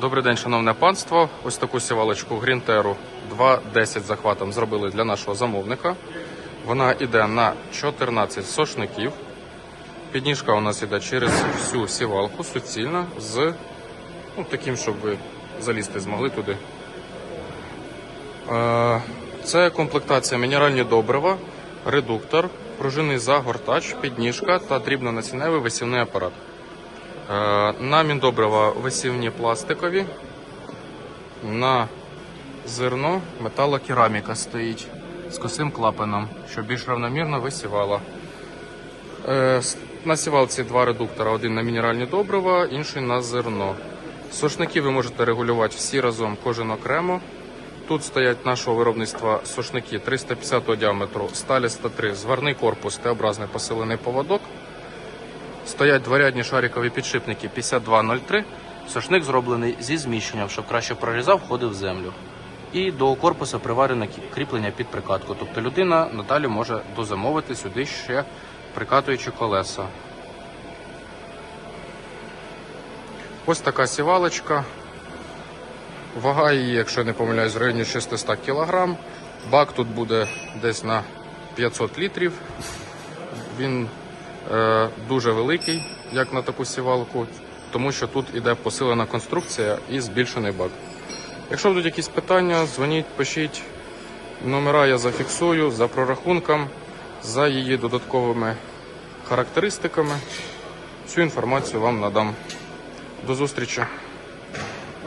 Добрий день, шановне панство. Ось таку сівалочку Грінтеру 2.10 захватом зробили для нашого замовника. Вона йде на 14 сошників. Підніжка у нас йде через всю сівалку, суцільна, з ну, таким, щоб ви залізти змогли туди. Е, Це комплектація мінеральні добрива, редуктор, пружинний загортач, підніжка та дрібнонасінневий висівний апарат. Е, На міндобрива висівні пластикові, на зерно металокераміка стоїть з косим клапаном, щоб більш равномірно висівала. Е, с- На сівалці два редуктора: один на мінеральні добрива, інший на зерно. Сошники ви можете регулювати всі разом, кожен окремо. Тут стоять нашого виробництва сошники 350 діаметру, сталі 103, зварний корпус, Т-образний посилений поводок. Стоять дворядні шарикові підшипники 5203. Сошник зроблений зі зміщенням, щоб краще прорізав, входив в землю. І до корпуса приварене кріплення під прикатку. Тобто людина надалі може дозамовити сюди ще прикатуючи колеса. Ось така сівалочка. Вага її, якщо не помиляюсь, в районі 600 кг. Бак тут буде десь на 500 літрів. Він дуже великий, як на таку сівалку, тому що тут іде посилена конструкція і збільшений бак. Якщо будуть якісь питання, дзвоніть, пишіть. Номера я зафіксую за прорахунком, за її додатковими характеристиками. Всю інформацію вам надам. До зустрічі!